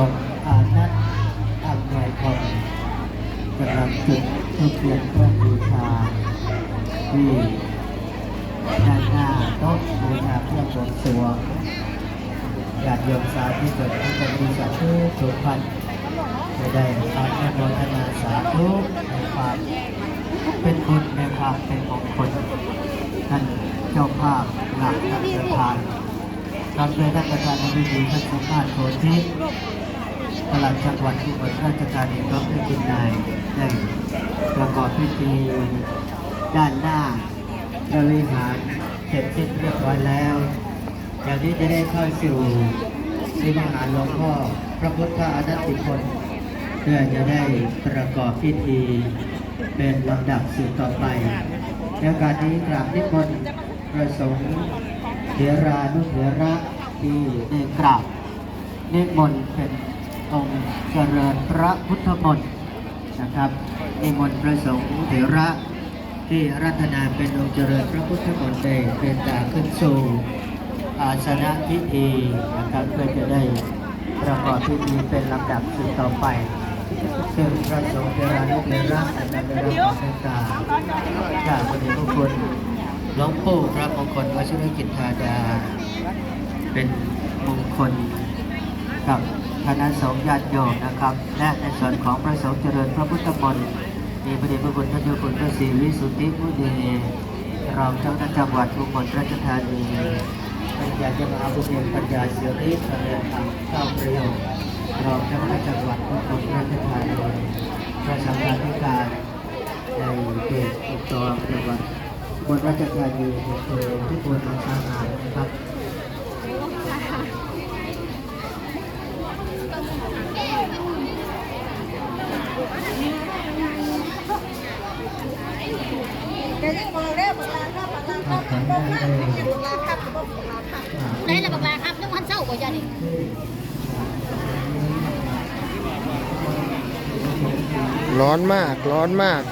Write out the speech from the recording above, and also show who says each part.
Speaker 1: คุณโยมอานัทอำนวยพรกำลังจุดทูปเทียนเพื่อบูชาที่ด้านหน้าโต๊ะบูชาเพื่อบวงสรวงญาติโยมสาธุชนทุกคนมีสาธุทุกพันจะได้การอนุโมทนาสาธุในความเป็นบุญในความเป็นมงคลท่านเจ้าภาพหลักท่านประธานตามโดยท่านประธานในพิธีท่านสมมาตรโพธิ ปลัดจังหวัดอุบลราชธานีร้อมด้วยคุณนายได้ประกอบพิธีด้านหน้าบริหารเสร็จสิ้นเรียบร้อยแล้วอย่างนี้จะได้เข้าสู่ที่มหาหลวงพ่อพระพุทธอนัตติพลเพื่อจะได้ประกอบพิธีเป็นลำดับสืบต่อไปในกาสนี้กราบนิมนต์ประสงค์เถรานุเถระที่ได้กราบนิมนต์เป็น องค์เจริญพระพุทธมนต์นะครับนิมนต์ประสงค์เถระที่รัตนาเป็นองค์เจริญพระพุทธมนต์ได้เป็นตาขึ้นสู่อาสนะพิธีนะครับเพื่อจะได้ประกอบพิธีเป็นลำดับสืบต่อไปซึ่งพระสงฆ์เทรานุเถระจะได้รับความเมตตาจากพระเดชพระคุณหลวงปู่พระมงคลวชิรกิจธาดา เป็นมงคลกับ ณะสงฆ์ญาติโยมนะครับ และในส่วนของพระสงฆ์เจริญพระพุทธมนต์มีพระเดชพระคุณท่านเจ้าคุณพระศรีวิสุทธิมุนีรองเจ้าคณะจังหวัดอุบลราชธานีปัญญาจะมหาบุญปัญญาเสียริแสดงธรรมเก้าประโยชน์รองเจ้าคณะจังหวัดอุบลราชธานีพระสังฆาธิการในเขตอุตรจังหวัดอุบลราชธานีอำเภอที่ควรทำสร้างงานนะครับ
Speaker 2: เดี๋ยวนี้บอกเด้อบอกลาครับบอกลาครับบอกลาครับบอกลาครับบอกลาครับ
Speaker 3: ไหนล่ะบักลาครับน้องวันเศร้ากว่าจะนี่
Speaker 4: ร้อนมาก ร้อนมาก